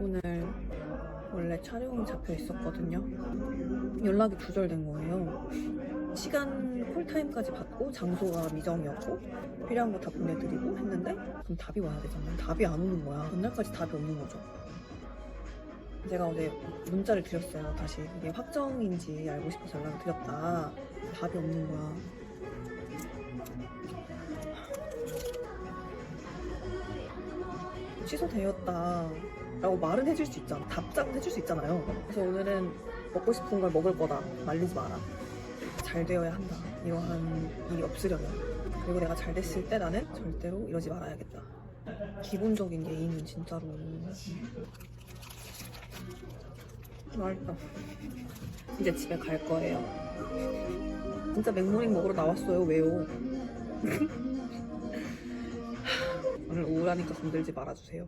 오늘 원래 촬영이 잡혀 있었거든요. 연락이 두절된 거예요. 시간 콜타임까지 받고 장소가 미정이었고 필요한 거 다 보내드리고 했는데 그럼 답이 와야 되잖아요. 답이 안 오는 거야. 전날까지 답이 없는 거죠. 제가 어제 문자를 드렸어요. 다시 이게 확정인지 알고 싶어서 연락을 드렸다. 답이 없는 거야. 취소되었다. 라고 말은 해줄 수 있잖아. 답장은 해줄 수 있잖아요. 그래서 오늘은 먹고 싶은 걸 먹을 거다. 말리지 마라. 잘 되어야 한다. 이러한 일이 없으려면. 그리고 내가 잘 됐을 때 나는 절대로 이러지 말아야겠다. 기본적인 예의는 진짜로. 맛있다. 이제 집에 갈 거예요. 진짜 맥모닝 먹으러 나왔어요. 왜요? 오늘 우울하니까 건들지 말아주세요.